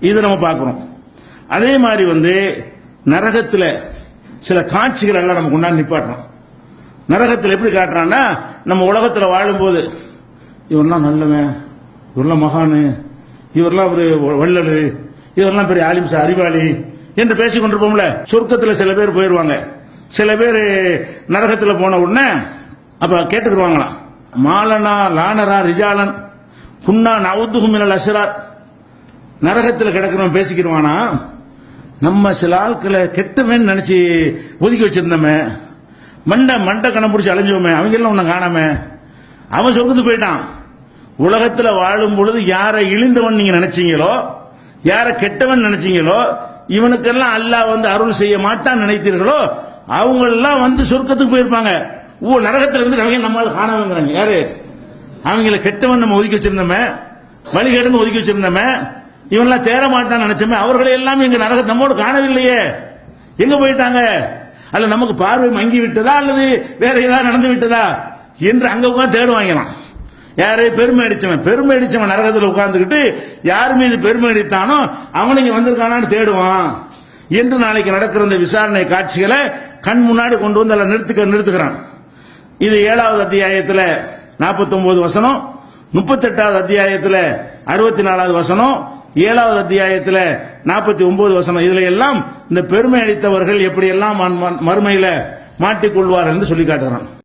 இது நம்ம பார்க்குறோம் அதே மாதிரி வந்து நரகத்தில் சில காட்சிகள் எல்லாம் நம்ம கொண்டாந்து நிப்பாட்டுறோம் நரகத்தில் எப்படி காட்டுறான்னா நம்ம உலகத்தில் வாழும்போது இவரெல்லாம் நல்லவன் இவரெல்லாம் மகானு இவரெல்லாம் ஒரு வள்ளலு இவரெல்லாம் பெரிய ஆலிம்ச அறிவாளி என்று பேசிக் கொண்டிருப்போம்ல. சொர்க்கத்தில் சில பேர் போயிடுவாங்க சில பேர் நரகத்தில் போன உடனே அப்போ கேட்டுக்கிடுவாங்களாம் மாலனா லானரா ரிஜாலன் குன்னா நவுத்துகும் அசரார் நரகத்தில் கிடக்கிறவன் பேசிக்கிறவானா நம்ம சில ஆட்களை கெட்டவன் நினைச்சு ஒதுக்கி வச்சிருந்தோமே. மண்டை மண்டை கணம் பிடிச்சி அலைஞ்சோமே. அவங்க எல்லாம் உன்னை காணாம. அவன் சொர்க்கத்துக்கு போயிட்டான். உலகத்தில் வாழும் பொழுது யாரை இழிந்தவன் நீங்க நினைச்சீங்களோ யாரை கெட்டவன் நினைச்சீங்களோ இவனுக்கெல்லாம் அல்லாஹ் வந்து அருள் செய்ய மாட்டான் நினைத்தீர்களோ அவங்க எல்லாம் வந்து சொர்க்கத்துக்கு போயிருப்பாங்க. ஓ நரகத்துல இருந்து அவங்க நம்மளால காணவங்கிறாங்க யாரு? அவங்கள கெட்டவன் நம்ம ஒதுக்கி வச்சிருந்தோமே. வழிகேடுன்னு ஒதுக்கி வச்சிருந்தோமே. இவன்லாம் தேர மாட்டான்னு நினைச்சோமே அவர்களை எல்லாம் எங்க நரக நம்மோடு காணவில்லையே. எங்க போயிட்டாங்க? அல்ல நமக்கு பார்வை மங்கி விட்டதா அல்லது வேற ஏதாவது நடந்து விட்டதா? என்று அங்க உட்காந்து தேடு வாங்கலாம் யாரு பெருமை அடிச்சவன் பெருமை அடிச்சவன் நரகத்தில் உட்கார்ந்துக்கிட்டு யார் மீது பெருமை அடித்தானோ அவன் இங்க வந்திருக்கானான்னு தேடுவான். என்று நாளைக்கு நடக்கிற இந்த விசாரணை காட்சிகளை கண் முன்னாடி கொண்டு வந்து அதில் நிறுத்துக்க நிறுத்துக்கிறான். இது ஏழாவது அத்தியாயத்தில் நாற்பத்தி ஒன்பது வசனம் முப்பத்தெட்டாவது அத்தியாயத்தில் அறுபத்தி நாலாவது வசனம் ஏழாவது அத்தியாயத்தில் நாற்பத்தி ஒன்பது வசனம் இதுல எல்லாம் இந்த பெருமை அளித்தவர்கள் எப்படி எல்லாம் மறுமையில மாட்டிக்கொள்வார் என்று சொல்லி காட்டுறான்